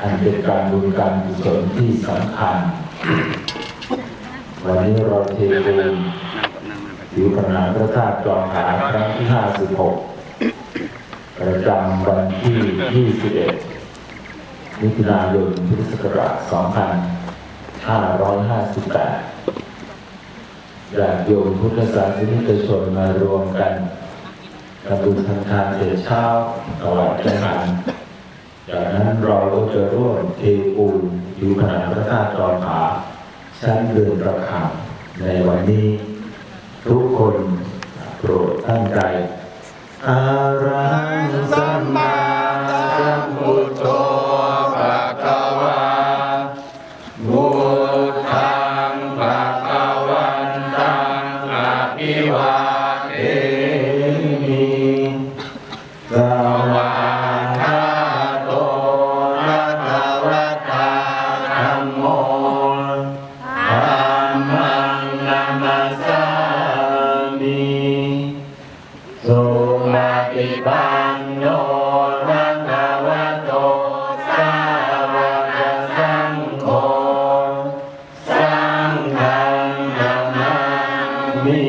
อันเป็นการบุญการกุศลที่สำคัญ วันนี้เราเทปูนผิวผนังพระธาตุจอมหาครั้งที่ 56 ประจำวันที่ 21 มิถุนายนพุทธศักราช 2558ญาติโยมพุทธศาสนิกชนมารวมกันทำบุญทำทานเสร็จเช้าตลอดอาหา จากนั้นเราก็จะร่วมเทปูนผิวผนังพระธาตุจอมผาชั้นเรือนประคำในวันนี้ ทุกคนโปรดตั้งใจอารังสัมมาสัมพุทโธภะคะวาพุทังภะคะวันตังอะภิวาเทมิสวาคา ติปันโนภะคะวะโตสาวกสังโฆสังฆังนามามิ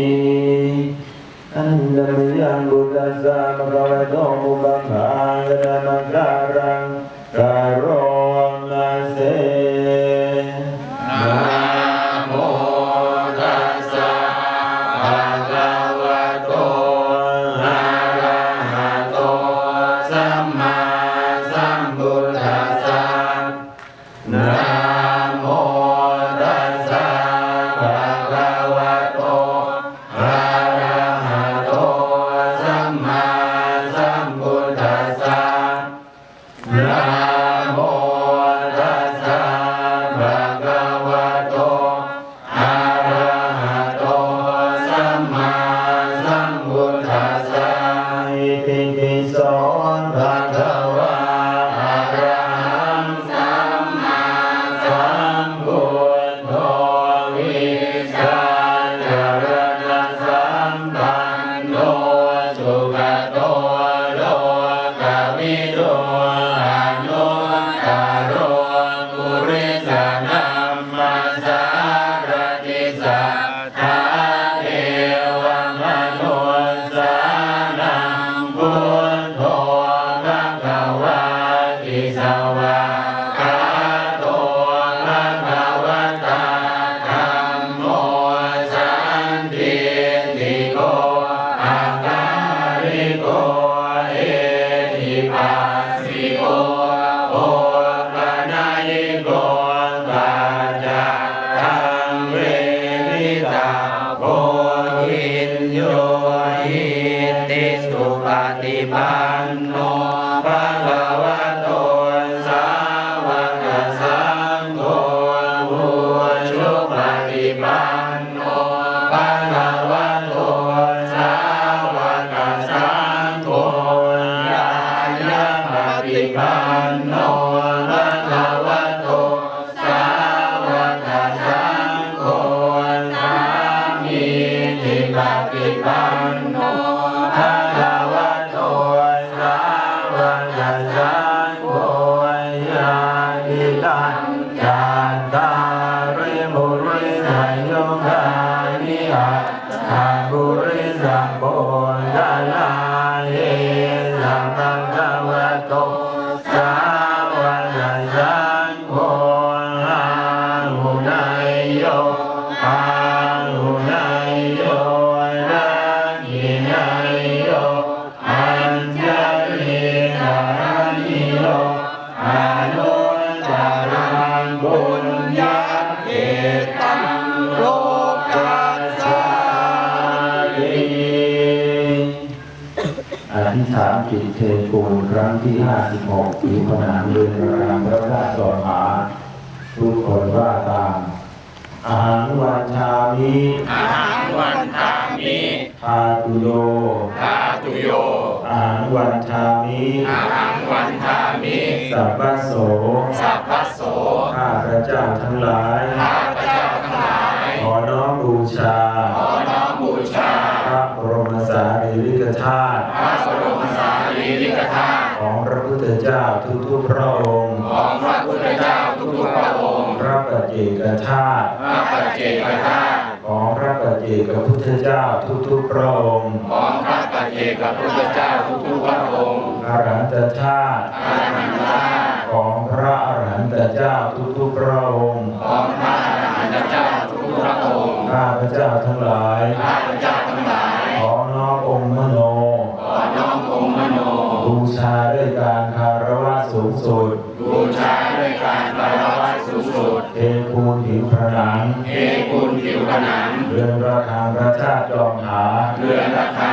อันดมยังบุตตะสามะคะวะโตมุปัฏฐานนะมะการังการโร ปฏิปันโนภะคะวะโตสาวกสังโฆญาณปฏิปันโนภะคะวะโตสาวกสังโฆสามีจิปฏิ นุตตรังบุญญาเกตังโลกัสสาริอธิษฐานจิตเทปูครั้งที่56ผิวผนังเรือนรางพระธาตุจอมหาทุกคนว่าตามอาหารวันชามิอาหารวันทามิทาตุโยทาตุโย หารวันชามิอาหารวันทามิสัพพโส สัพพโส ข้าพระเจ้าทั้งหลาย ข้าพเจ้าทั้งหลาย ขอน้อมบูชา ขอน้อมบูชา พระบรมสารีริกธาตุ พระบรมสารีริกธาตุ ของพระพุทธเจ้าทุกๆพระองค์ ของพระพุทธเจ้าทุกๆพระองค์ พระปัจเจกธาตุ พระปัจเจกธาตุ ของพระปัจเจกพุทธเจ้าทุกๆพระองค์ ของพระปัจ เจกพุทธเจ้าทุกๆพระองค์อรหันตธาตุอรหันตธาตุของพระอรหันตเจ้าทุกๆพระองค์ของพระอรหันตเจ้าทุกๆพระองค์ข้าพเจ้าทั้งหลายข้าพเจ้าทั้งหลายขอน้อมองค์มโนขอน้อมองค์มโนบูชาด้วยการคารวะสูงสุดบูชาด้วยการคารวะสูงสุดเทปูนผิวผนังเทปูนผิวผนังเรือนระฆังพระธาตุจอมหาเรือนระฆังพระธาตุจอมหาเ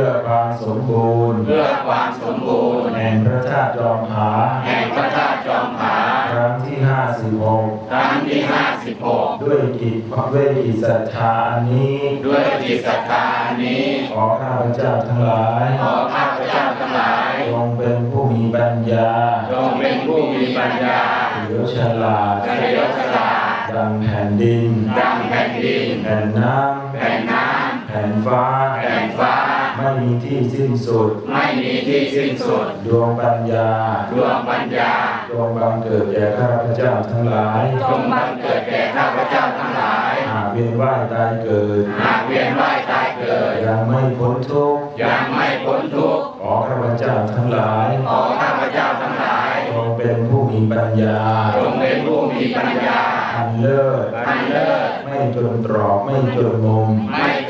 พื่อความสมบูรณ์ เพื่อความสมบูรณ์แห่งพระธาตุจอมหาแห่งพระธาตุจอมหาครั้งที่ห้าสิบหกครั้งที่ห้าสิบหกด้วยจิตด้วยจิตศรัทธาอันนี้ ด้วยจิตศรัทธานี้ขอข้าพเจ้าทั้งหลายขอข้าพเจ้าทั้งหลายจงเป็นผู้มีปัญญาจงเป็นผู้มีปัญญาเฉลียวฉลาดเฉลียวฉลาดดังแผ่นดินดังแผ่นดินแผ่นน้แผ่นน้ำแผ่นฟ้าำแผ่นฟ้า ไม่มีที่สิ้นสุด ไม่มีที่สิ้นสุด ดวงปัญญา ดวงปัญญา จงบังเกิดแก่ข้าพเจ้าทั้งหลายจงบังเกิดแก่ข้าพเจ้าทั้งหลาย หากเวียนว่ายตายเกิด หากเวียนว่ายตายเกิด ยังไม่พ้นทุกข์ยังไม่พ้นทุกข์ ขอข้าพเจ้าทั้งหลาย ขอข้าพเจ้าทั้งหลาย จงเป็นผู้มีปัญญา จงเป็นผู้มีปัญญา อันเลิศ อันเลิศ ไม่จนตรอกไม่จนมุม ไม่จ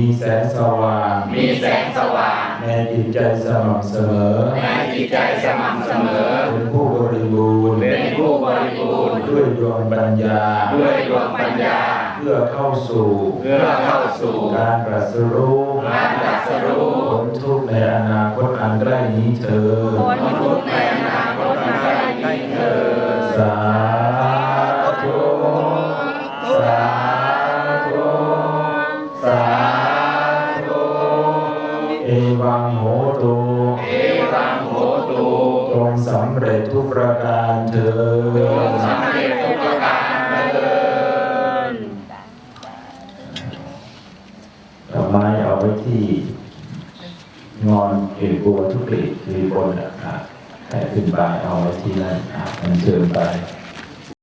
มุมมีแสงสว่าง มีแสงสว่าง ในจิตใจสม่ำเสมอ ในจิตใจสม่ำเสมอ เป็นผู้บริบูรณ์ เป็นผู้บริบูรณ์ ด้วยดวงปัญญา ด้วยดวงปัญญา เพื่อเข้าสู่ เพื่อเข้าสู่ การตรัสรู้การตรัสรู้พ้นทุกข์ในอนาคตอันใกล้นี้เธอญพ้นทุกข์ในอนาคตอันใกล้นี้เถิดสาธุ สาำเร็จทุกประการเถิดสำเร็จทุกประการเถิดดอกไม้เอาไว้ที่งอนเกลีบัวทุกกลีบคือบนนะครับแต่ขึ้นไปเอาไว้ที่นั่นอะมันเชิญไป